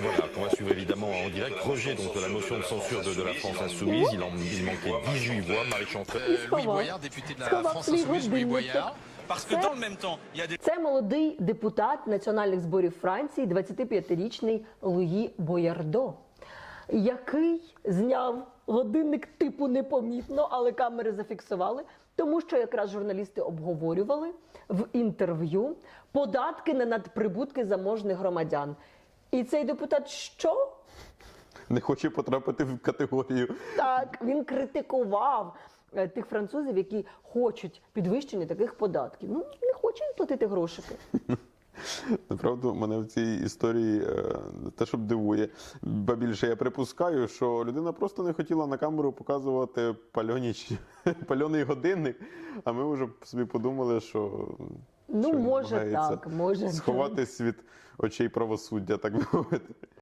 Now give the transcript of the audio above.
Voilà, qu'on va suivre évidemment en direct. Rejet donc de la motion de censure de, de la France Insoumise. Il, en, il manquait 18 voix. Marie Chantal. Louis. Boyard, député de la France Insoumise, Louis. Boyard. Це молодий депутат національних зборів Франції, 25-річний Луї Боярдо, який зняв годинник типу непомітно, але камери зафіксували, тому що якраз журналісти обговорювали в інтерв'ю податки на надприбутки заможних громадян. І цей депутат що? Не хоче потрапити в категорію. Так, він критикував е, тих французів, які хочуть підвищення таких податків. Ну, не хоче платити грошики. Направду, мене в цій історії е, те, що дивує. Ба більше я припускаю, що людина просто не хотіла на камеру показувати пальоний годинник, а ми вже собі подумали, що. Ну, що може так, може так. сховатись від очей правосуддя, так би мовити.